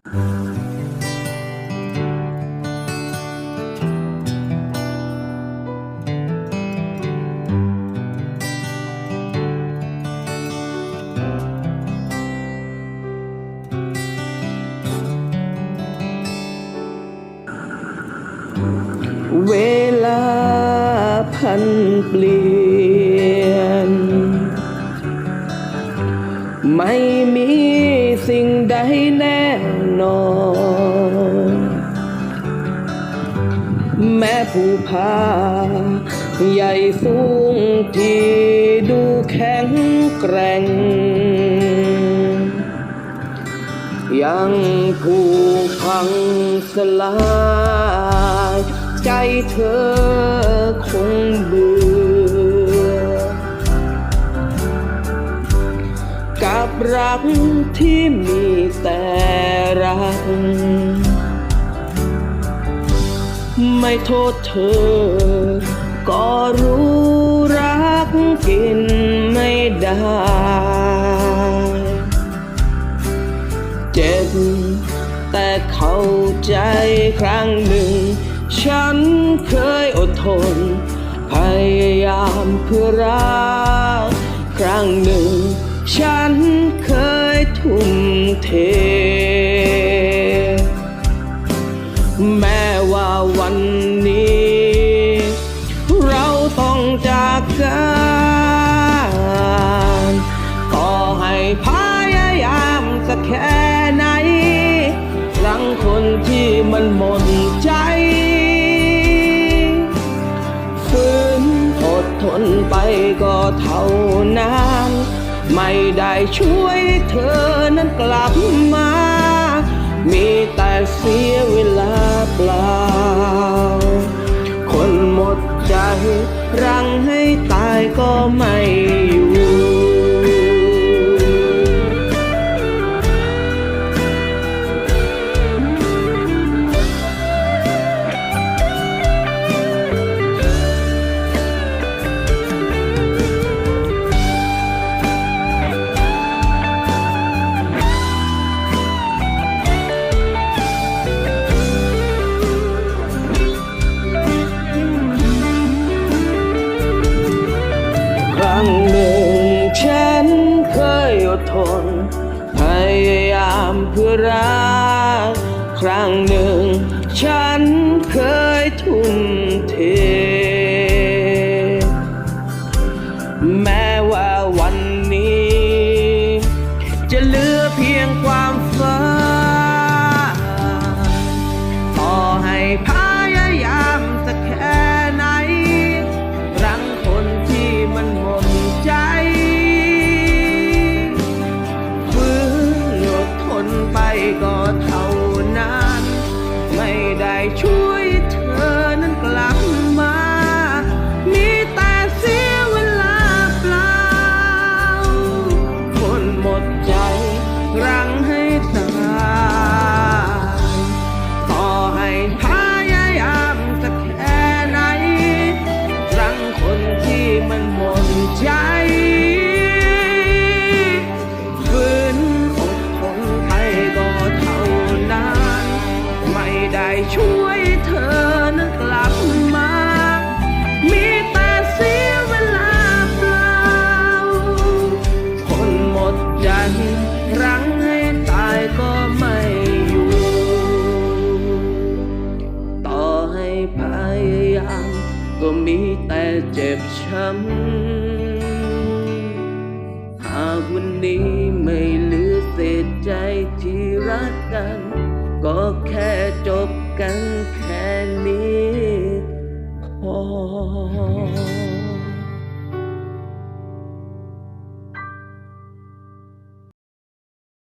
เวลาพันเปลี่ยน ไม่มีสิ่งใดแน แม่ผู้พาใหญ่สูงที่ดูแข็งแกร่ง ยังผูกพังสลายใจเธอคงเบื่อ กับรักที่มีแต่รัก ไม่โทษเธอ ก็รู้รักกินไม่ได้ เจ็บแต่เข้าใจครั้งหนึ่ง ฉันเคยอดทน พยายามเพื่อรัก ครั้งหนึ่ง ฉันเคยทุ่มเท แม้ วันนี้ เราต้องจากกันต่อให้พยายามสักแค่ไหนรังคนที่มันหมดใจฝืนอดทนไปก็เท่านั้นไม่ได้ช่วยเธอนั้นกลับมา มีแต่เสียเว ใจ รังให้ตายก็ไม่อยู่ รัก ครั้งหนึ่ง ฉันเคยทุ่มเท แม้ว่าวันนี้ จะเหลือเพียงความ ก็เท่านั้น ไม่ได้ช่วย ได้ช่วยเธอนั้นกลับมา มีแต่เสียเวลาเปล่า คนหมดใจรังให้ตายก็ไม่อยู่ ต่อให้พยายามก็มีแต่เจ็บช้ำ หากวันนี้ 我。